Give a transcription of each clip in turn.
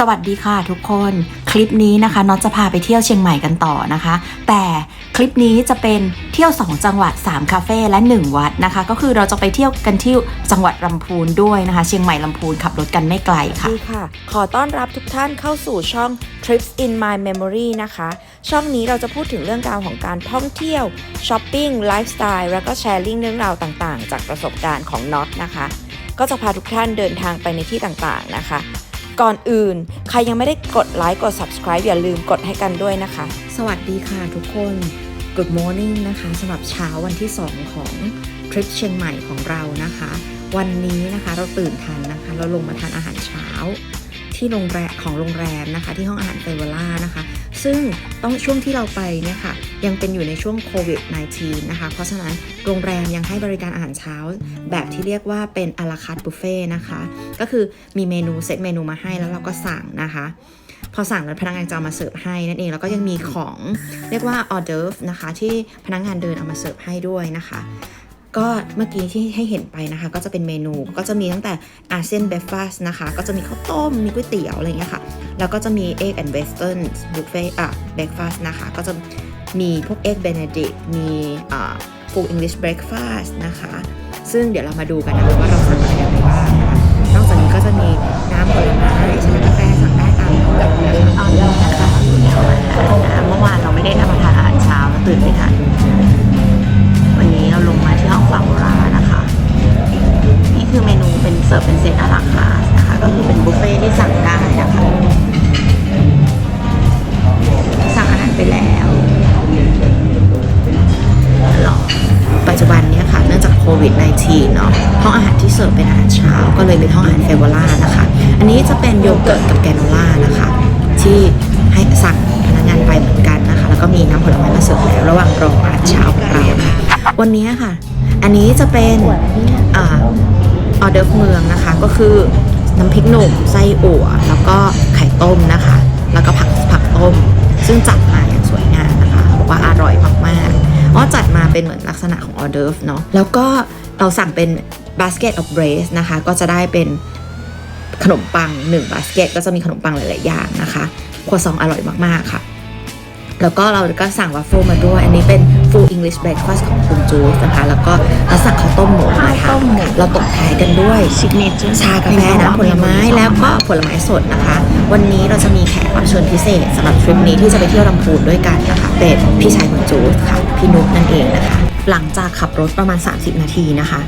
สวัสดีค่ะทุกคนคลิปนี้นะคะน็อตจะพาไปเที่ยวเชียงใหม่กันต่อนะคะ แต่คลิปนี้จะเป็นเที่ยว 2 จังหวัด 3 คาเฟ่และ 1 วัดนะคะ ก็คือเราจะไปเที่ยวกันที่จังหวัดลำพูนด้วยนะคะ เชียงใหม่ลำพูนขับรถกันไม่ไกลค่ะดีค่ะ ขอต้อนรับทุกท่านเข้าสู่ช่อง Trips in My Memory นะคะ ช่องนี้เราจะพูดถึงเรื่องราวของการท่องเที่ยวช้อปปิ้งไลฟ์สไตล์แล้วก็แชร์ลิงเรื่องราวต่างๆ จากประสบการณ์ของน็อตนะคะก็จะพาทุกท่านเดินทางไปในที่ต่างๆนะคะ ก่อนอื่น ใครยังไม่ได้กดไลค์กด subscribe อย่าลืมกดให้กันด้วยนะคะ สวัสดีค่ะทุกคน Good morning นะคะสำหรับเช้าวันที่ 2 ของทริปเชียงใหม่ของเรานะคะ วันนี้นะคะเราตื่นทันนะคะ เราลงมาทานอาหารเช้า ที่โรงแรมของโรงแรมนะคะ ที่ห้องอาหารเฟเวล่านะคะ ซึ่งต้องช่วงที่เราไปเนี่ยค่ะยังเป็นอยู่ในช่วงโควิด -19 นะคะ เพราะฉะนั้นโรงแรมยังให้บริการอาหารเช้า แบบที่เรียกว่าเป็นอาราคาร์บุฟเฟ่นะคะ ก็คือมีเมนูเซตเมนูมาให้แล้วเราก็สั่งนะคะพอสั่งแล้วพนักงานจะามาเสิร์ฟให้นั่นเองแล้วก็ยังมีของเรียกว่าออเดิร์ฟนะคะที่พนักงานเดินเอามาเสิร์ฟให้ด้วยนะคะ ก็เมื่อกี้ที่ให้เห็นไปนะคะ ก็จะเป็นเมนูก็จะมีตั้งแต่อาเซียนเบฟ a s t นะคะ ก็จะมีข้าวต้มมีก๋วยเตี๋ยวอะไรอย่างเงี้ยค่ะ แล้วก็จะมี egg and western buffet อะ breakfast นะคะ ก็จะมีพวก egg benedict มีอ่า full english breakfast นะคะ ซึ่งเดี๋ยวเรามาดูกันนะคะว่าเราสั่งอะไรไปบ้างนะคะนอกจากนี้ก็จะมีน้ำผลไม้ชากาแฟสั่งได้ตามกับนะคะตอนนี้นะคะเมื่อวานเราไม่ได้ทานอาหารเช้าเราตื่นไม่ทัน เสิร์ฟเป็นเซตอาราคาสนะคะ ก็คือเป็นบุฟเฟ่ที่สั่งได้นะคะ สั่งอาหารไปแล้วหรอปัจจุบันเนี้ยค่ะ เนื่องจากโควิด -19 เนาะห้องอาหารที่เสิร์ฟเป็นอาหารเช้า ก็เลยเป็นห้องอาหารเฟเวล่านะคะ อันนี้จะเป็นโยเกิร์ตกับแกโนล่านะคะ ที่ให้สั่งพนักงานไปเหมือนกันนะคะ แล้วก็มีน้ำผลไม้มาเสิร์ฟแล้วระหว่างรออาหารเช้าของเราค่ะวันนี้ค่ะ อันนี้จะเป็นอ่า ออเดอร์เมืองนะคะ ก็คือน้ำพริกหนุ่มไส้อั่วแล้วก็ไข่ต้มนะคะ แล้วก็ผักผักต้ม ซึ่งจัดมาอย่างสวยงามนะคะบอกว่าอร่อยมากๆอ๋อจัดมาเป็นเหมือนลักษณะของออเดิร์เนาะแล้วก็เราสั่งเป็น basket of brace นะคะ ก็จะได้เป็นขนมปัง1บาสเกตก็จะมีขนมปังหลาย ๆ อย่างนะคะครัวซองอร่อยมาก ๆ ค่ะ แล้วก็เราก็สั่งวัฟเฟิลมาด้วย อันนี้เป็น full English breakfast ของคุณจูสนะคะ แล้วก็เราสั่งข้าวต้มหมูมาค่ะเราตกท้ายกันด้วย signature ชากาแฟน้ำผลไม้แล้วก็ผลไม้สดนะคะ วันนี้เราจะมีแขกรับเชิญพิเศษสำหรับทริปนี้ที่จะไปเที่ยวลำพูนด้วยกันนะคะ เป็นพี่ชายคุณจูสค่ะ พี่นุ๊กนั่นเองนะคะ หลังจากขับรถประมาณ 30 นาทีนะคะ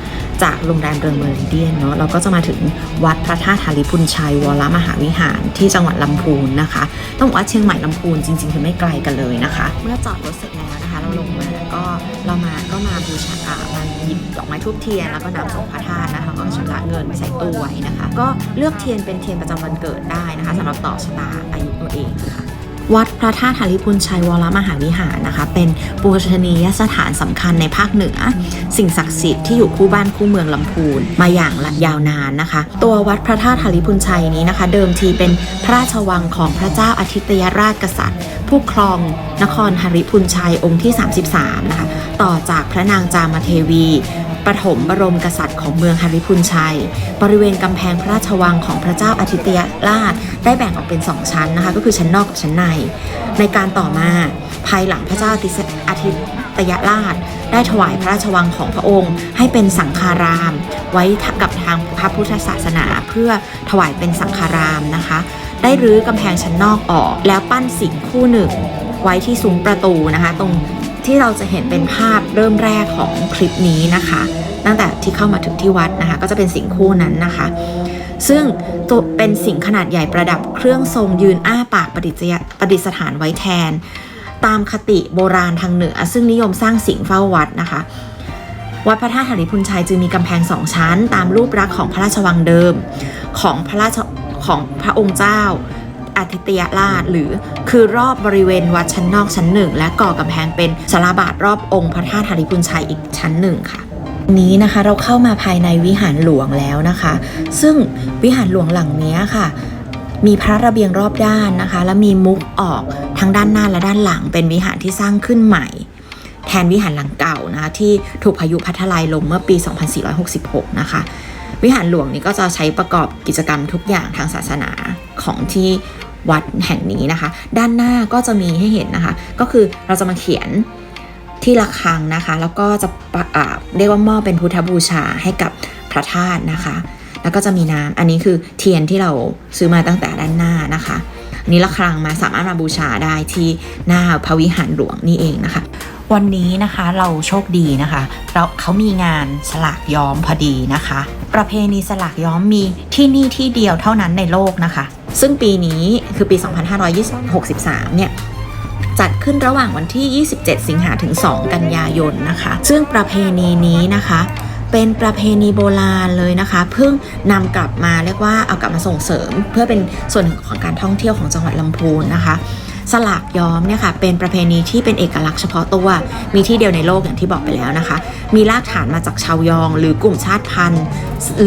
จากโรงแรมเริงเมอริเดียนเนาะเราก็จะมาถึงวัดพระธาตุหาริพุนชัยวรมหาวิหารที่จังหวัดลำพูนนะคะ ต้องบอกว่าเชียงใหม่ลำพูนจริงๆคือไม่ไกลกันเลยนะคะ เมื่อจอดรถเสร็จแล้วนะคะ เราลงมาก็เรามาก็มาบูชาอ่ามาหยิบดอกไม้ทูบเทียนแล้วก็น้ำส่งพระธาตุนะคะก็ชำระเงินใส่ตู้ไว้นะคะ ก็เลือกเทียนเป็นเทียนประจำวันเกิดได้นะคะสำหรับต่อชะตาอายุตัวเองนะคะ วัดพระธาตุหาริพุนชัยวรมหาวิหารนะคะ เป็นปูชนียสถานสำคัญในภาคเหนือ สิ่งศักดิ์สิทธิ์ที่อยู่คู่บ้านคู่เมืองลำพูน มาอย่างยาวนานนะคะ ตัววัดพระธาตุหาริพุนชัยนี้นะคะ เดิมทีเป็นพระราชวังของพระเจ้าอาทิตยราชกษัตริย์ ผู้ครองนครหาริพุนชัยองค์ที่ 33 นะคะ ต่อจากพระนางจามเทวี ปฐมบรมกษัตริย์ของเมืองหาริพุนชัย บริเวณกำแพงพระราชวังของพระเจ้าอาทิตยราช ได้แบ่งออกเป็น 2 ชั้นนะคะ ก็คือชั้นนอกกับชั้นใน ในการต่อมาภายหลังพระเจ้าอาทิตยราช ได้ถวายพระราชวังของพระองค์ ให้เป็นสังฆาราม ไว้กับทางพระพุทธศาสนา เพื่อถวายเป็นสังฆารามนะคะ ได้รื้อกำแพงชั้นนอกออก แล้วปั้นสิงคู่หนึ่งไว้ที่ซุ้มประตูนะคะ ตรง ที่เราจะเห็นเป็นภาพเริ่มแรกของคลิปนี้นะคะ ตั้งแต่ที่เข้ามาถึงที่วัดนะคะ ก็จะเป็นสิงคู่นั้นนะคะ ซึ่งตัวเป็นสิ่งขนาดใหญ่ประดับเครื่องทรงยืนอ้าปากประดิษยประดิษฐานไว้แทน ตามคติโบราณทางเหนือ ซึ่งนิยมสร้างสิงเฝ้าวัดนะคะวัดพระธาตุหริพุนชัยจึงมีกำแพงสองชั้น ตามรูปลักษณ์ของพระราชวังเดิม ของพระราชของพระองค์เจ้า อาทิตยราชหรือคือรอบบริเวณวัดชั้นนอกชั้นหนึ่ง และก่อกำแพงเป็นสาราบาทรอบองค์พระธาตุหริพุนชัยอีกชั้นหนึ่งค่ะนี้นะคะเราเข้ามาภายในวิหารหลวงแล้วนะคะ ซึ่งวิหารหลวงหลังนี้ค่ะ มีพระระเบียงรอบด้านนะคะ และมีมุกออกทั้งด้านหน้าและด้านหลัง เป็นวิหารที่สร้างขึ้นใหม่ แทนวิหารหลังเก่านะคะที่ถูกพายุพัดทลายลงเมื่อปี 2466 นะคะ วิหารหลวงนี้ก็จะใช้ประกอบกิจกรรมทุกอย่างทางศาสนาของที่ วัดแห่งนี้นะคะ ด้านหน้าก็จะมีให้เห็นนะคะ ก็คือเราจะมาเขียนที่ระฆังนะคะ แล้วก็จะะเรียกว่ามอบเป็นพุทธบูชาให้กับพระธาตุนะคะ แล้วก็จะมีน้ำอันนี้คือเทียนที่เราซื้อมาตั้งแต่ด้านหน้านะคะนนี้ระฆังมาสามารถมาบูชาได้ที่หน้าพระวิหารหลวงนี่เองนะคะวันนี้นะคะเราโชคดีนะคะเราเขามีงานสลากย้อมพอดีนะคะ ประเพณีสลากย้อมมีที่นี่ที่เดียวเท่านั้นในโลกนะคะ ซึ่งปีนี้คือปี 2563 เนี่ยจัดขึ้นระหว่างวันที่ 27 สิงหาถึง 2 กันยายนนะคะ ซึ่งประเพณีนี้นะคะ เป็นประเพณีโบราณเลยนะคะ เพิ่งนำกลับมาเรียกว่าเอากลับมาส่งเสริม เพื่อเป็นส่วนหนึ่งของการท่องเที่ยวของจังหวัดลำพูนนะคะ สลากย้อมเนี่ยค่ะเป็นประเพณีที่เป็นเอกลักษณ์เฉพาะตัว มีที่เดียวในโลกอย่างที่บอกไปแล้วนะคะ มีรากฐานมาจากชาวยอง หรือกลุ่มชาติพันธุ์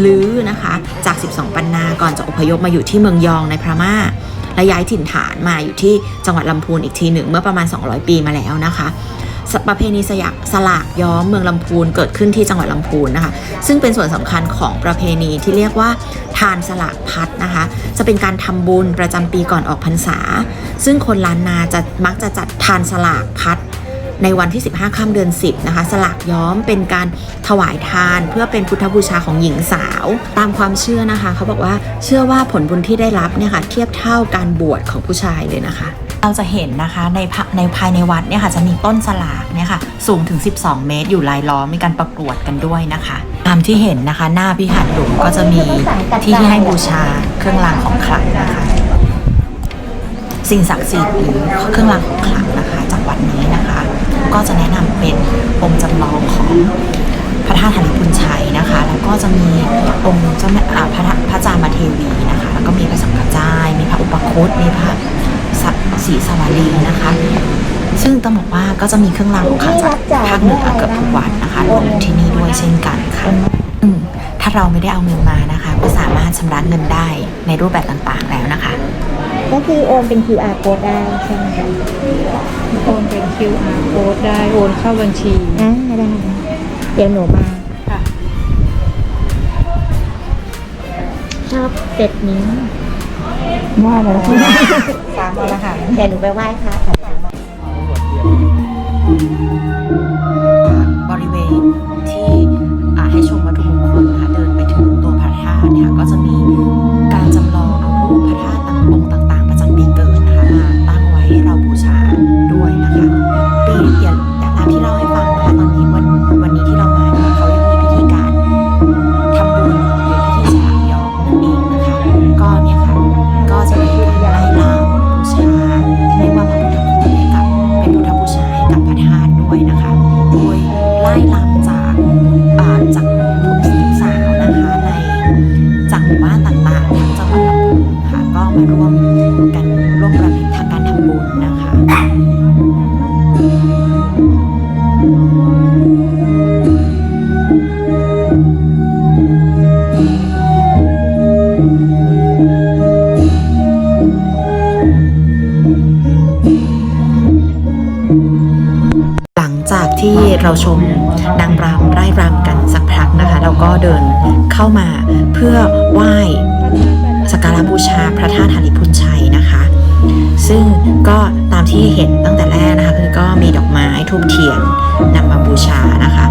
ลือนะคะ จาก 12 ปันนาก่อนจะอพยพมาอยู่ที่เมืองยองในพม่าและย้ายถิ่นฐานมาอยู่ที่จังหวัดลำพูนอีกทีหนึ่งเมื่อประมาณ 200 ปีมาแล้วนะคะ ประเพณีสยากสลากย้อมเมืองลำพูนเกิดขึ้นที่จังหวัดลำพูนนะคะ ซึ่งเป็นส่วนสำคัญของประเพณีที่เรียกว่าทานสลากพัดนะคะ จะเป็นการทำบุญประจำปีก่อนออกพรรษา ซึ่งคนล้านนาจะมักจะจัดทานสลากพัดในวันที่ 15ค่ำเดือน 10 นะคะ สลากย้อมเป็นการถวายทานเพื่อเป็นพุทธบูชาของหญิงสาว ตามความเชื่อนะคะ เขาบอกว่าเชื่อว่าผลบุญที่ได้รับเนี่ยค่ะเทียบเท่าการบวชของผู้ชายเลยนะคะ เราจะเห็นนะคะในในภายในวัดเนี่ยค่ะจะมีต้นสลากเนี่ยค่ะสูงถึง 12 เมตร อยู่รายล้อมมีการประกวดกันด้วยนะคะตามที่เห็นนะคะ หน้าพิหารหลวงก็จะมีที่ที่ให้บูชาเครื่องรางของขลังนะคะ สิ่งศักดิ์สิทธิ์หรือเครื่องรางของขลังนะคะ จากวัดนี้นะคะ ก็จะแนะนำเป็นองค์จำลองของพระธาตุธนิพุนชัยนะคะ แล้วก็จะมีองค์เจ้าแม่พระพระจามาเทวีนะคะ แล้วก็มีพระสังฆจายมีพระอุปคุตมีพระ สัศรีสวารีนะคะ ซึ่งต้องบอกว่าก็จะมีเครื่องรางของขลังจากภาคเหนือเกือบทุกวัดนะคะรวมอยู่ที่นี่ด้วยเช่นกันค่ะอืมถ้าเราไม่ได้เอาเงินมานะคะ ก็สามารถชำระเงินได้ในรูปแบบต่างๆแล้วนะคะ ก็คือโอนเป็น QR code ได้ใช่ไหมคะโอนเป็น QR code ได้โอนเข้าบัญชีอ่าได้เดี๋ยวหนูมาค่ะชอบเซตนี้ว่าแล้วสามแล้วค่ะเดี๋ยวหนูไปไหว้พระค่ะบริเวณที่ให้ชมวัตถุมงคลนะคะเดินไปถึงตัวพระธาตุเนี่ยค่ะก็จะมี เราชมนางรำไร่รำกันสักพักนะคะ เราก็เดินเข้ามาเพื่อไหว้สักการะบูชาพระธาตุหาริพุนชัยนะคะ ซึ่งก็ตามที่เห็นตั้งแต่แรกนะคะคือก็มีดอกไม้ทูบเทียนนำมาบูชานะคะ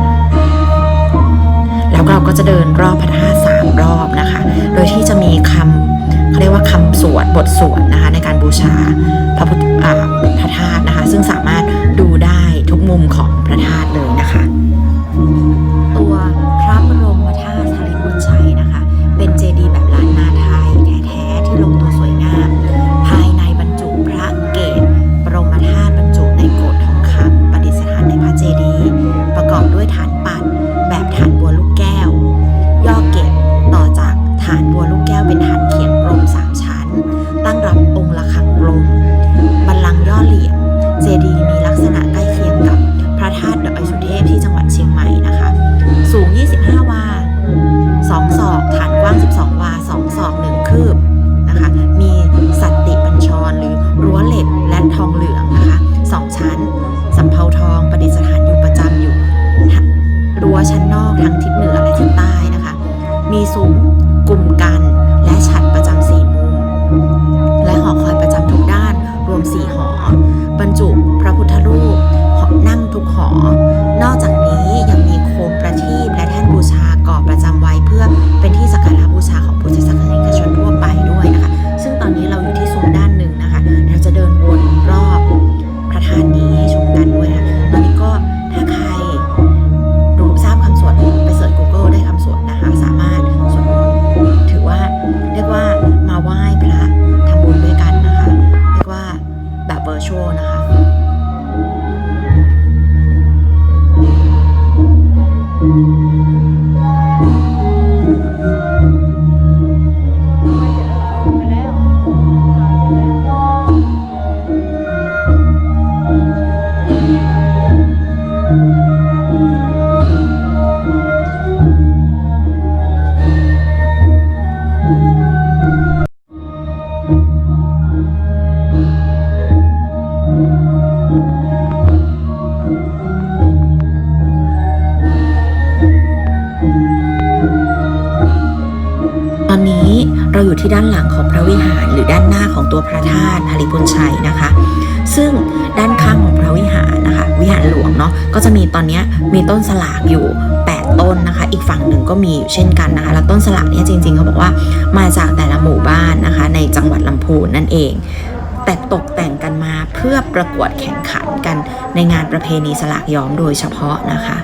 แล้วเราก็จะเดินรอบพระธาตุสามรอบนะคะ โดยที่จะมีคำเขาเรียกว่าคำสวดบทสวดนะคะ ในการบูชาพระพุทธพระธาตุนะคะ ซึ่งสามารถดูได้ มุมของพระธาตุเลยนะคะ เราอยู่ที่ด้านหลังของพระวิหาร หรือด้านหน้าของตัวพระธาตุหริพุนชัยนะคะ ซึ่งด้านข้างของพระวิหารนะคะ วิหารหลวงเนาะก็จะมีตอนนี้มีต้นสลากอยู่ 8 ต้นนะคะ อีกฝั่งหนึ่งก็มีอยู่เช่นกันนะคะแล้วต้นสลากเนี่ยจริง ๆเขาบอกว่ามาจากแต่ละหมู่บ้านนะคะ ในจังหวัดลำพูนนั่นเองแต่ตกแต่งกันมาเพื่อประกวดแข่งขันกันในงานประเพณีสลากย้อมโดยเฉพาะนะคะ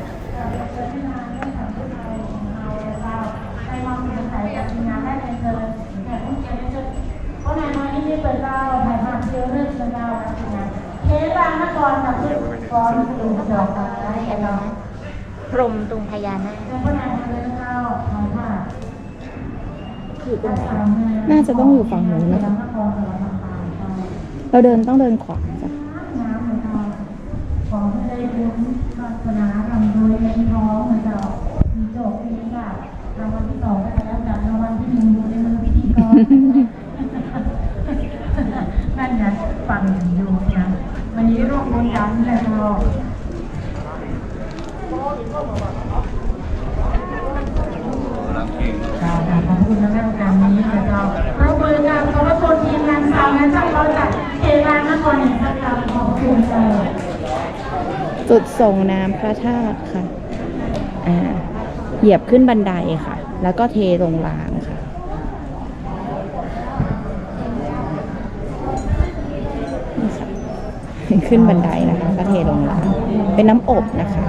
รมตรงพญานาคอยู่ตรงไหนน่าจะต้องอยู่ฝั่งนู้นนะคะเราเดินต้องเดินขวาจ้ะของได้บุญศาสนาทำโดยเงินทองนะเจ้ามีโจทย์มีค่ะรางวัลที่สองก็แล้วกันรางวัลที่หนึ่งอยู่ในมือพิธีกรนั่นไงฟังอยู่นะวันนี้ร่วมบุญกันแล้วก็ค่ะขอบคุณในเรื่องการนี้นะเจ้าเราเปิดงานขอบคุณทีมงานสาวงานช่างเราจากเขตรางนครแห่งประการขอบคุณเจ้า จุด ส่งน้ำพระธาตุค่ะ อ่า เหยียบขึ้นบันไดค่ะ แล้วก็เทลงรางค่ะ ขึ้นบันไดนะคะก็เทลงราง เป็นน้ำอบนะคะ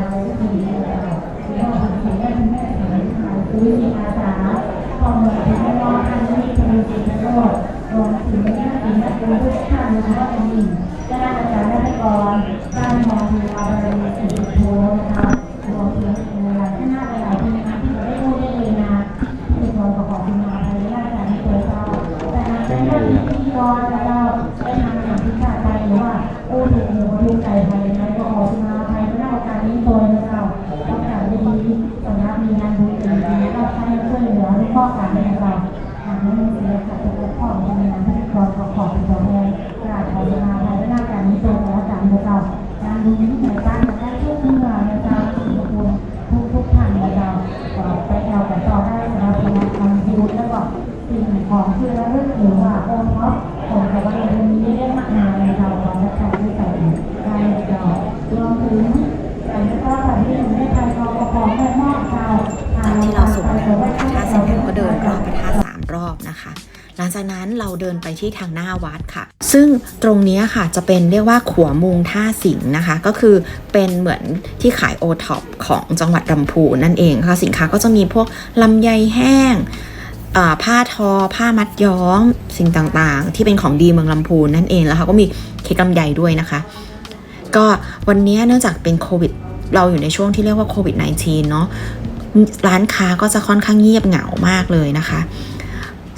การดูนี้ในบ้านจะได้ทุกเมื่อนะจ๊ะทุกคนทุกทุกท่านนะจ๊ะก็ไปเอาแต่ต่อได้สำหรับการทำบุญแล้วก็สิ่งของที่ระลึกหรือว่าโอนท็อปของกับวันนี้ได้มากมายในเราขอและการที่ใส่ได้เรารวมถึงการที่ก็แบบที่อยู่ในไทยเราประกอบแม่มอกเรา หลังที่เราสูบน้ำพระธาตุเสร็จแล้วก็เดินรอบพระธาตุสามรอบนะคะ หลังจากนั้นเราเดินไปที่ทางหน้าวัดค่ะ ซึ่งตรงนี้ค่ะจะเป็นเรียกว่าขัวมุงท่าสิงห์นะคะ ก็คือเป็นเหมือนที่ขายโอท็อปของจังหวัดลำพูนนั่นเองค่ะสินค้าก็จะมีพวกลำไยแห้งผ้าทอ ผ้ามัดย้อมสิ่งต่างๆ ที่เป็นของดีเมืองลำพูนนั่นเองแล้วเขาก็มีเค้กลำไยด้วยนะคะ ก็วันนี้เนื่องจากเป็นโควิด เราอยู่ในช่วงที่เรียกว่าโควิด -19 เนาะร้านค้าก็จะค่อนข้างเงียบเหงามากเลยนะคะ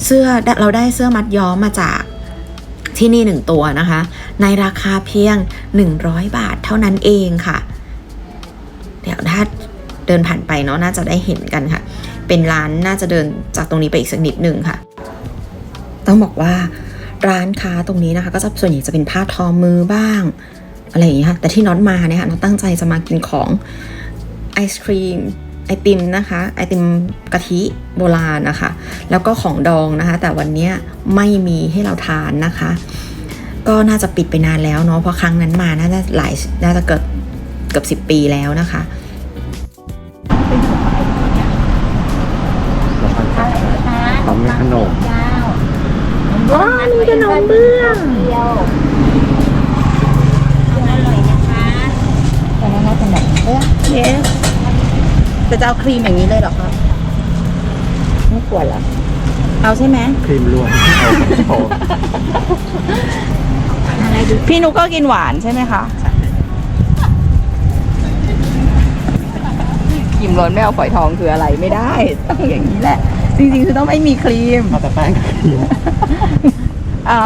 เสื้อเราได้เสื้อมัดย้อมมาจากที่นี่หนึ่งตัวนะคะ ในราคาเพียง 100 บาทเท่านั้นเองค่ะ เดี๋ยวถ้าเดินผ่านไปเนาะน่าจะได้เห็นกันค่ะ เป็นร้านน่าจะเดินจากตรงนี้ไปอีกสักนิดหนึ่งค่ะ ต้องบอกว่าร้านค้าตรงนี้นะคะ ก็จะส่วนใหญ่จะเป็นผ้าทอมือบ้าง อะไรอย่างเงี้ยค่ะ แต่ที่น็อตมาเนี่ยค่ะน็อตตั้งใจจะมากินของไอศครีม ไอติมนะคะไอติมกะทิโบราณนะคะ แล้วก็ของดองนะคะ แต่วันเนี้ยไม่มีให้เราทานนะคะ ก็น่าจะปิดไปนานแล้วเนาะเพราะครั้งนั้นมาน่าจะหลายน่าจะเกิดเกือบสิบปีแล้วนะคะพร้อมมีขนมว้ามีขนมเบื้องเดียวอร่อยนะคะแต่นั้นขนมเบื้องเยส แต่จะเอาครีมอย่างนี้เลยเหรอคะไม่กลัวเหรอเอาใช่ไหมครีมรวมเอาโชว์อะไรดูพี่นุกก็กินหวานใช่ไหมคะครีมล้นไม่เอาฝอยทองคืออะไรไม่ได้ ต้องอย่างนี้แหละ จริงๆคือต้องไม่มีครีมเอาแต่แป้งกับครีมอ่า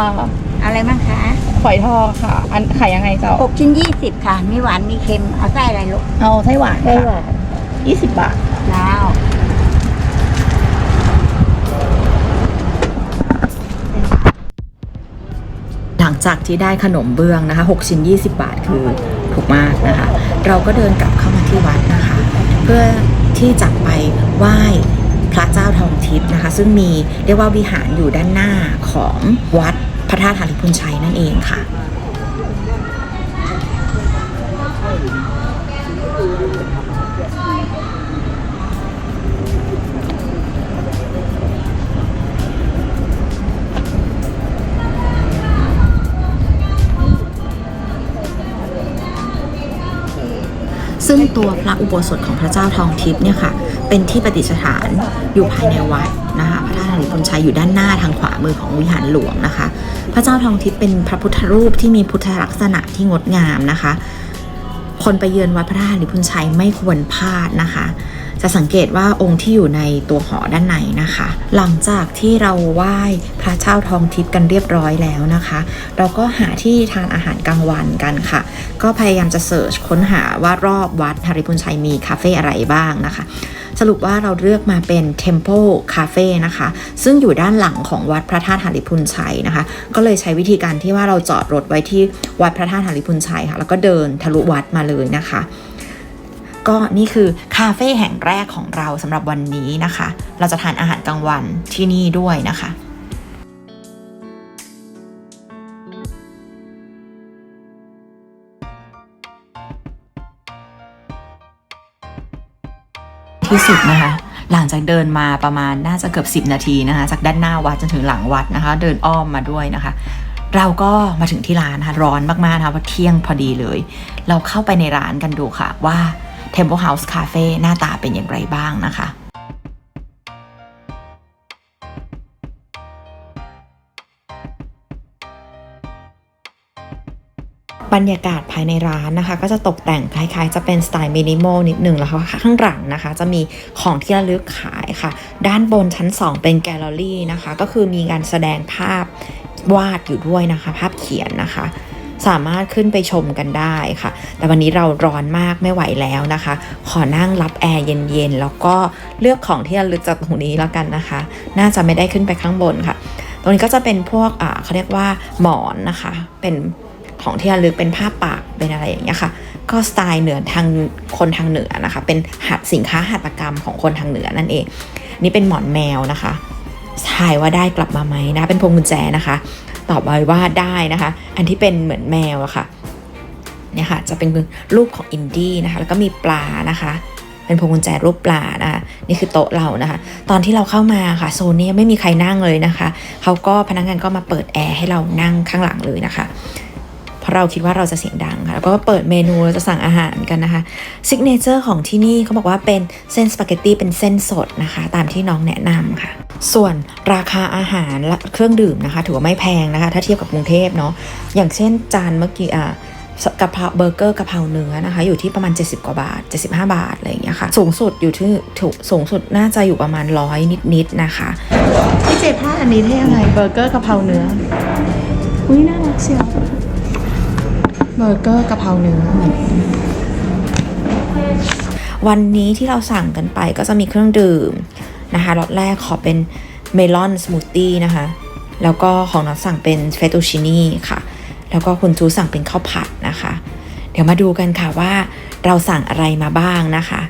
อะไรบ้างคะฝอยทองค่ะ อันขายยังไงเจ้าหกชิ้นยี่สิบค่ะ มีหวานมีเค็ม เอาไส้อะไรลูก เอาไส้หวานไส้หค่ะวาน ยี่สิบบาท แล้วหลังจากที่ได้ขนมเบื้องนะคะ 6 ชิ้น 20 บาทคือถูกมากนะคะ เราก็เดินกลับเข้ามาที่วัดนะคะ เพื่อที่จะไปไหว้พระเจ้าทองทิพย์นะคะ ซึ่งมีเรียกว่าวิหารอยู่ด้านหน้าของวัดพระธาตุหาริพุนชัยนั่นเองค่ะ ซึ่งตัวพระอุโบสถของพระเจ้าทองทิพย์เนี่ยค่ะ เป็นที่ประดิษฐานอยู่ภายในวัดนะคะ พระธาตุหริพุนชัยอยู่ด้านหน้าทางขวามือของวิหารหลวงนะคะ พระเจ้าทองทิพย์เป็นพระพุทธรูปที่มีพุทธลักษณะที่งดงามนะคะ คนไปเยือนวัดพระธาตุหริพุนชัยไม่ควรพลาดนะคะ จะสังเกตว่าองค์ที่อยู่ในตัวหอด้านในนะคะ หลังจากที่เราไหว้พระเจ้าทองทิพย์กันเรียบร้อยแล้วนะคะ เราก็หาที่ทานอาหารกลางวันกันค่ะ ก็พยายามจะเสิร์ชค้นหาว่ารอบวัดหริพุนชัยมีคาเฟ่อะไรบ้างนะคะสรุปว่าเราเลือกมาเป็น Temple Cafe นะคะ ซึ่งอยู่ด้านหลังของวัดพระธาตุหาริพุนชัยนะคะ ก็เลยใช้วิธีการที่ว่าเราจอดรถไว้ที่วัดพระธาตุหาริพุนชัยค่ะ แล้วก็เดินทะลุวัดมาเลยนะคะ ก็นี่คือคาเฟ่แห่งแรกของเราสำหรับวันนี้นะคะ เราจะทานอาหารกลางวันที่นี่ด้วยนะคะที่สุดนะคะ หลังจากเดินมาประมาณน่าจะเกือบ 10 นาทีนะคะ จากด้านหน้าวัดจนถึงหลังวัดนะคะ เดินอ้อมมาด้วยนะคะ เราก็มาถึงที่ร้านนะคะร้อนมากๆนะคะเพราะเที่ยงพอดีเลย เราเข้าไปในร้านกันดูค่ะว่า Temple House Cafe หน้าตาเป็นอย่างไรบ้างนะคะบรรยากาศภายในร้านนะคะ ก็จะตกแต่งคล้ายๆ จะเป็นสไตล์มินิมอลนิดหนึ่งแล้วค่ะข้างหลังนะคะ จะมีของที่ระลึกขายค่ะ ด้านบนชั้น 2 เป็นแกลเลอรี่นะคะ ก็คือมีการแสดงภาพวาดอยู่ด้วยนะคะ ภาพเขียนนะคะ สามารถขึ้นไปชมกันได้ค่ะ แต่วันนี้เราร้อนมากไม่ไหวแล้วนะคะ ขอนั่งรับแอร์เย็นๆ แล้วก็เลือกของที่ระลึกจากตรงนี้แล้วกันนะคะ น่าจะไม่ได้ขึ้นไปข้างบนค่ะ ตรงนี้ก็จะเป็นพวกอ่าเขาเรียกว่าหมอนนะคะ เป็นของที่ระลึกเป็นผ้าปากเป็นอะไรอย่างเงี้ยค่ะ ก็สไตล์เหนือทางคนทางเหนือนะคะ เป็นหัดสินค้าหัตถกรรมของคนทางเหนือนั่นเอง นี่เป็นหมอนแมวนะคะทายว่าได้กลับมาไหมนะ เป็นพวงกุญแจนะคะ ตอบไว้ว่าได้นะคะ อันที่เป็นเหมือนแมวอะค่ะเนี่ยค่ะจะเป็นรูปของอินดี้นะคะ แล้วก็มีปลานะคะเป็นพวงกุญแจรูปปลานะคะนี่คือโต๊ะเรานะคะ ตอนที่เราเข้ามาค่ะโซนนี้ไม่มีใครนั่งเลยนะคะเขาก็พนักงานก็มาเปิดแอร์ให้เรานั่งข้างหลังเลยนะคะ เพราะเราคิดว่าเราจะเสียงดังค่ะแล้วก็เปิดเมนูเราจะสั่งอาหารกันนะคะซิกเนเจอร์ของที่นี่เขาบอกว่าเป็นเส้นสปาเกตตี้เป็นเส้นสดนะคะ ตามที่น้องแนะนำค่ะ ส่วนราคาอาหารและเครื่องดื่มนะคะ ถือว่าไม่แพงนะคะ ถ้าเทียบกับกรุงเทพเนาะอย่างเช่นจานเมื่อกี้อะกะเพราเบอร์เกอร์กะเพราเนื้อนะคะ อยู่ที่ประมาณ 70 กว่าบาท 75 บาทอะไรอย่างเงี้ยค่ะ สูงสุดอยู่ที่ถูกสูงสุดน่าจะอยู่ประมาณร้อยนิดๆนะคะพี่เจพลาดอันนี้ได้ยังไงเบอร์เกอร์กะเพราเนื้ออุ้ยน่ารักเชียว เบอร์เกอร์กะเพราเนื้อวันนี้ที่เราสั่งกันไปก็จะมีเครื่องดื่มนะคะรสแรกขอเป็นเมลอนสมูทตี้นะคะ แล้วก็ของน้องสั่งเป็นเฟตูชินีค่ะ แล้วก็คุณจูสั่งเป็นข้าวผัดนะคะ เดี๋ยวมาดูกันค่ะว่าเราสั่งอะไรมาบ้างนะคะ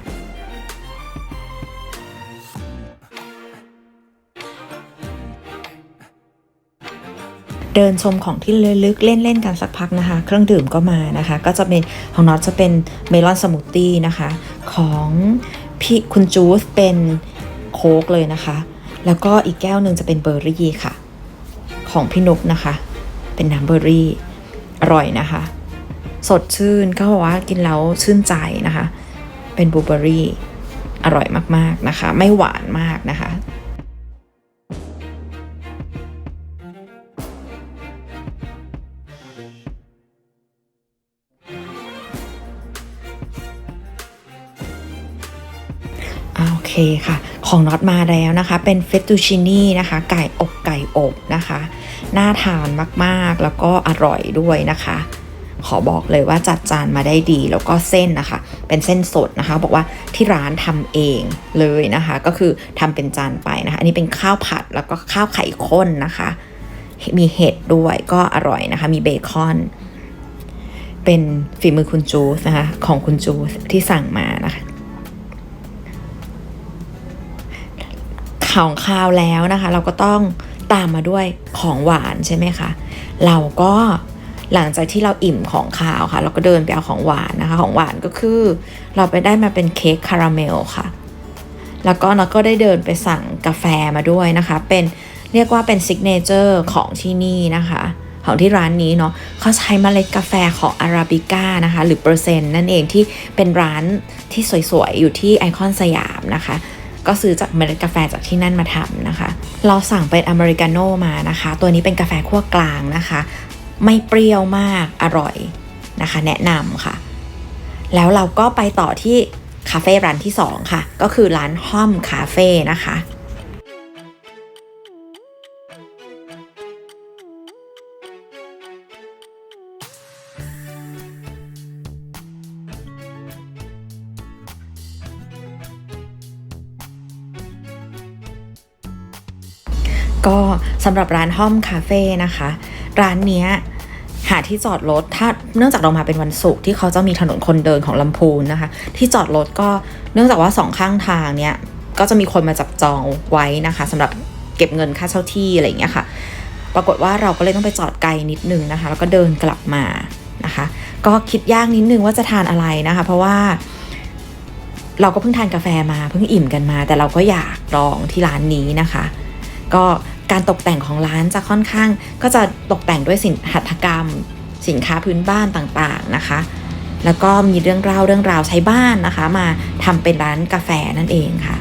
เดินชมของที่ลึกเล่นๆกันสักพักนะคะ เครื่องดื่มก็มานะคะ ก็จะเป็นของน็อตจะเป็นเมลอนสมูทตี้นะคะ ของพี่คุณจูสเป็นโค้กเลยนะคะ แล้วก็อีกแก้วหนึ่งจะเป็นเบอร์รี่ค่ะ ของพี่นุกนะคะ เป็นน้ำเบอร์รี่ อร่อยนะคะ สดชื่นก็บอกว่ากินแล้วชื่นใจนะคะ เป็นบลูเบอร์รี่ อร่อยมากๆนะคะ ไม่หวานมากนะคะ ค่ะ ของน็อตมาแล้วนะคะ เป็นเฟตตูชินี่นะคะ ไก่อบไก่อบนะคะ น่าทานมากๆ แล้วก็อร่อยด้วยนะคะ ขอบอกเลยว่าจัดจานมาได้ดี แล้วก็เส้นนะคะ เป็นเส้นสดนะคะ บอกว่าที่ร้านทำเองเลยนะคะ ก็คือทำเป็นจานไปนะคะ อันนี้เป็นข้าวผัดแล้วก็ข้าวไข่ข้นนะคะ มีเห็ดด้วยก็อร่อยนะคะ มีเบคอนเป็นฝีมือคุณจูสนะคะ ของคุณจูสที่สั่งมานะคะ ของคาวแล้วนะคะ เราก็ต้องตามมาด้วยของหวานใช่ไหมคะเราก็หลังจากที่เราอิ่มของคาวค่ะ เราก็เดินไปเอาของหวานนะคะ ของหวานก็คือ เราไปได้มาเป็นเค้กคาราเมลค่ะ แล้วก็เราก็ได้เดินไปสั่งกาแฟมาด้วยนะคะ เป็นเรียกว่าเป็นซิกเนเจอร์ของที่นี่นะคะ ของที่ร้านนี้เนาะเขาใช้เมล็ดกาแฟของอาราบิก้านะคะ หรือเปอร์เซ็นต์นั่นเองที่เป็นร้านที่สวยๆ อยู่ที่ไอคอนสยามนะคะ ก็ซื้อจากเมล็ดกาแฟจากที่นั่นมาทำนะคะ เราสั่งเป็นอเมริกาโน่มานะคะ ตัวนี้เป็นกาแฟขั้วกลางนะคะ ไม่เปรี้ยวมากอร่อยนะคะ แนะนำค่ะ แล้วเราก็ไปต่อที่คาเฟ่ร้านที่ 2 ค่ะ ก็คือร้านห้อมคาเฟ่นะคะ สำหรับร้านห้อมคาเฟ่นะคะ ร้านเนี้ยหาที่จอดรถถ้าเนื่องจากเรามาเป็นวันศุกร์ที่เขาจะมีถนนคนเดินของลำพูนนะคะ ที่จอดรถก็เนื่องจากว่าสองข้างทางเนี้ยก็จะมีคนมาจับจองไว้นะคะสำหรับเก็บเงินค่าเช่าที่อะไรอย่างเงี้ยค่ะ ปรากฏว่าเราก็เลยต้องไปจอดไกลนิดนึงนะคะ แล้วก็เดินกลับมานะคะ ก็คิดยากนิดนึงว่าจะทานอะไรนะคะ เพราะว่าเราก็เพิ่งทานกาแฟมาเพิ่งอิ่มกันมา แต่เราก็อยากลองที่ร้านนี้นะคะ ก็ การตกแต่งของร้านจะค่อนข้างก็จะตกแต่งด้วยสินหัตถกรรม สินค้าพื้นบ้านต่างๆนะคะ แล้วก็มีเรื่องเล่าเรื่องราวใช้บ้านนะคะ มาทำเป็นร้านกาแฟนั่นเองค่ะ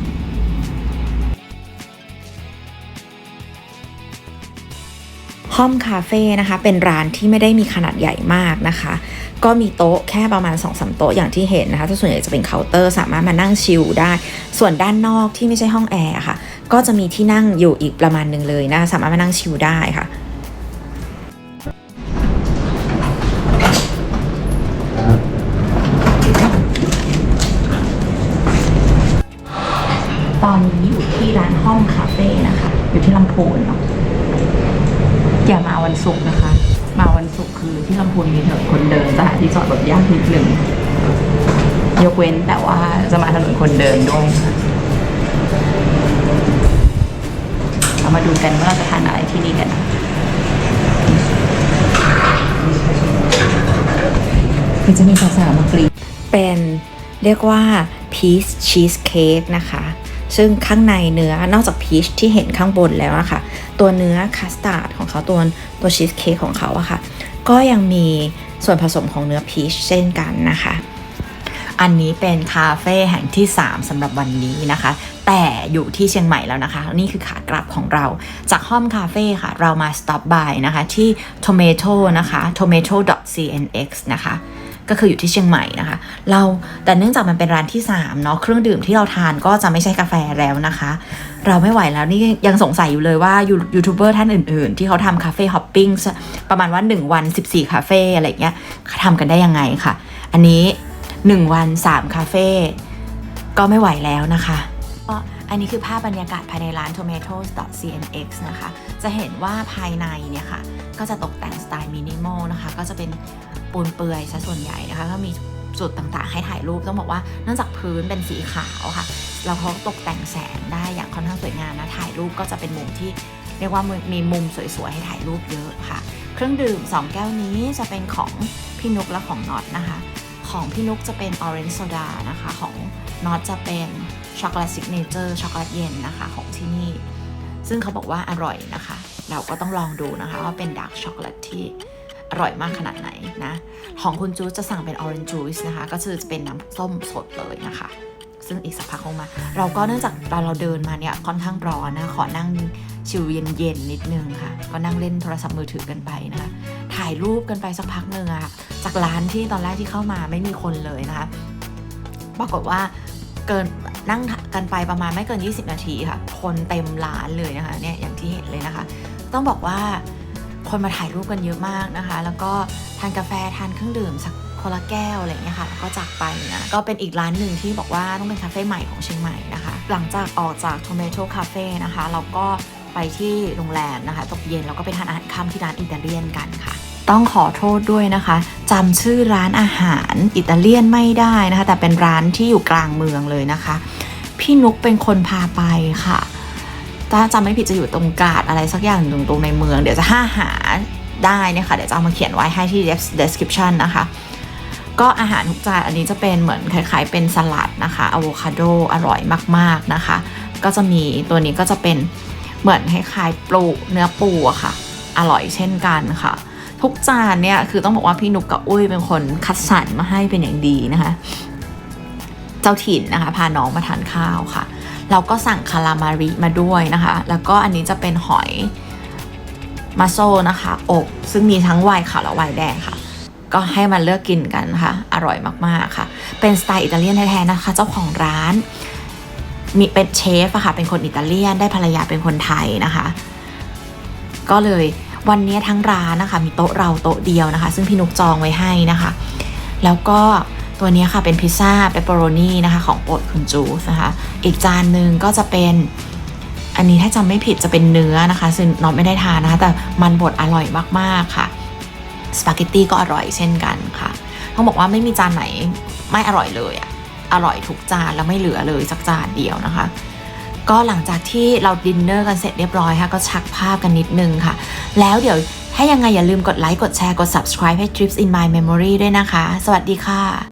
ห้อมคาเฟ่นะคะ เป็นร้านที่ไม่ได้มีขนาดใหญ่มากนะคะ ก็มีโต๊ะแค่ประมาณ2อสโต๊ะอย่างที่เห็นนะคะส่วนใหญ่จะเป็นเคาน์เตอร์สามารถมานั่งชิลได้ ส่วนด้านนอกที่ไม่ใช่ห้องแอร์ค่ะ ก็จะมีที่นั่งอยู่อีกประมาณหนึ่งเลยนะสามารถมานั่งชิลได้ค่ะตอนนี้อยู่ที่ร้านห้องคาเฟ่นะคะ อยู่ที่ลำพูนเนาะอย่ามาวันศุกร์นะคะ มาวันศุกร์คือที่ลำพูนมีถนนคนเดินสถานที่จอดรถยากนิดนึงยกเว้นแต่ว่าจะมาถนนคนเดินด้วย มาดูกันว่าเราจะทานอะไรที่นี่กันนะคือจะมีสาวๆมากรีเป็นเรียกว่าพีชชีสเค้กนะคะ ซึ่งข้างในเนื้อนอกจากพีชที่เห็นข้างบนแล้วนะคะ ตัวเนื้อคัสตาร์ดของเขาตัวตัวชีสเค้กของเขาอะค่ะ ก็ยังมีส่วนผสมของเนื้อพีชเช่นกันนะคะ อันนี้เป็นคาเฟ่แห่งที่ 3สำหรับวันนี้นะคะ แต่อยู่ที่เชียงใหม่แล้วนะคะ นี่คือขากลับของเรา จากห้อมคาเฟ่ค่ะ เรามา stop by นะคะ ที่ tomato นะคะ tomato.cnx นะคะก็คืออยู่ที่เชียงใหม่นะคะ เราแต่เนื่องจากมันเป็นร้านที่3เนาะเครื่องดื่มที่เราทานก็จะไม่ใช่กาแฟแล้วนะคะ เราไม่ไหวแล้วนี่ยังสงสัยอยู่เลยว่ายูทูบเบอร์ท่านอื่นๆ ที่เขาทำคาเฟ่ฮอปปิ้งประมาณว่า 1 วัน 14 คาเฟ่อะไรเงี้ยทำกันได้ยังไงค่ะ อันนี้ 1 วัน 3 คาเฟ่ก็ไม่ไหวแล้วนะคะอันนี้คือภาพบรรยากาศภายในร้าน tomatoes.cnx นะคะ จะเห็นว่าภายในเนี่ยค่ะ ก็จะตกแต่งสไตล์มินิมอลนะคะ ก็จะเป็นปูนเปือยซะส่วนใหญ่นะคะ ก็มีจุดต่างๆ ให้ถ่ายรูป ต้องบอกว่าเนื่องจากพื้นเป็นสีขาวค่ะแล้วเขาตกแต่งแสงได้อย่างค่อนข้างสวยงามนะ ถ่ายรูปก็จะเป็นมุมที่เรียกว่ามีมุมสวยๆ ให้ถ่ายรูปเยอะค่ะ เครื่องดื่ม 2 แก้วนี้จะเป็นของพี่นุกและของน็อตนะคะ ของพี่นุกจะเป็น Orange Soda นะคะ ของน็อตจะเป็นช็อกโกแลตซิกเนเจอร์ช็อกโกแลตเย็นนะคะของที่นี่ ซึ่งเขาบอกว่าอร่อยนะคะ เราก็ต้องลองดูนะคะ ว่าเป็นดาร์กช็อกโกแลตที่อร่อยมากขนาดไหนนะ ของคุณจูจะสั่งเป็นออร์เรนจูสนะคะ ก็คือจะเป็นน้ำส้มสดเลยนะคะ ซึ่งอีกสักพักคงมา เราก็เนื่องจากตอนเราเดินมาเนี่ยค่อนข้างร้อนนะขอนั่งชิลเย็นๆนิดนึงค่ะ ก็นั่งเล่นโทรศัพท์มือถือกันไปนะคะถ่ายรูปกันไปสักพักหนึ่งอะค่ะจากร้านที่ตอนแรกที่เข้ามาไม่มีคนเลยนะคะปรากฏว่าเกินนั่งกันไปประมาณไม่เกิน 20 นาทีค่ะ คนเต็มร้านเลยนะคะเนี่ยอย่างที่เห็นเลยนะคะ ต้องบอกว่าคนมาถ่ายรูปกันเยอะมากนะคะ แล้วก็ทานกาแฟทานเครื่องดื่มสัก คนละแก้วอะไรอย่างเงี้ยค่ะแล้วก็จากไปนะก็เป็นอีกร้านหนึ่งที่บอกว่าต้องเป็นคาเฟ่ใหม่ของเชียงใหม่นะคะ หลังจากออกจาก Tomato Cafe นะคะเราก็ไปที่โรงแรมนะคะตกเย็นแล้วก็ไปทานอาหารค่ำที่ร้านอิตาเลียนกันค่ะ ต้องขอโทษด้วยนะคะจำชื่อร้านอาหารอิตาเลียนไม่ได้นะคะ แต่เป็นร้านที่อยู่กลางเมืองเลยนะคะ พี่นุกเป็นคนพาไปค่ะถ้าจำไม่ผิดจะอยู่ตรงกาดอะไรสักอย่างตรงตรงในเมือง เดี๋ยวจะห้าหาได้นี่ค่ะเดี๋ยวจะเอามาเขียนไว้ให้ที่ description นะคะ ก็อาหารทุกจานอันนี้จะเป็นเหมือนคล้ายๆเป็นสลัดนะคะอะโวคาโดอร่อยมากๆนะคะ ก็จะมีตัวนี้ก็จะเป็นเหมือนคล้ายๆปลูเนื้อปูอะค่ะ อร่อยเช่นกันค่ะ ทุกจานเนี่ยคือต้องบอกว่าพี่นุกกับอุ้ยเป็นคนคัดสรรมาให้เป็นอย่างดีนะคะ เจ้าถิ่นนะคะ พาน้องมาทานข้าวค่ะเราก็สั่งคารามาริมาด้วยนะคะ แล้วก็อันนี้จะเป็นหอยมาโซนะคะอกซึ่งมีทั้งไวน์ขาวและไวน์แดงค่ะ ก็ให้มาเลือกกินกันค่ะ อร่อยมากๆค่ะ เป็นสไตล์อิตาเลียนแท้ๆนะคะ เจ้าของร้าน มีเป็นเชฟอะค่ะ เป็นคนอิตาเลียนได้ภรรยาเป็นคนไทยนะคะ ก็เลยวันนี้ทั้งร้านนะคะ มีโต๊ะเราโต๊ะเดียวนะคะ ซึ่งพี่นุกจองไว้ให้นะคะ แล้วก็ตัวนี้ค่ะเป็นพิซซ่าเปปเปอโรนีนะคะ ของโปรดคุณจูสนะคะ อีกจานหนึ่งก็จะเป็นอันนี้ถ้าจำไม่ผิดจะเป็นเนื้อนะคะซึ่งน้องไม่ได้ทานนะคะ แต่มันบดอร่อยมากๆค่ะ สปาเกตตี้ก็อร่อยเช่นกันค่ะต้องบอกว่าไม่มีจานไหนไม่อร่อยเลยอะอร่อยทุกจานแล้วไม่เหลือเลยสักจานเดียวนะคะ ก็หลังจากที่เราดินเนอร์กันเสร็จเรียบร้อยค่ะ ก็ชักภาพกันนิดนึงค่ะ แล้วเดี๋ยวถ้ายังไงอย่าลืมกดไลค์กดแชร์กด subscribe ให้ Trips in My Memory ด้วยนะคะ สวัสดีค่ะ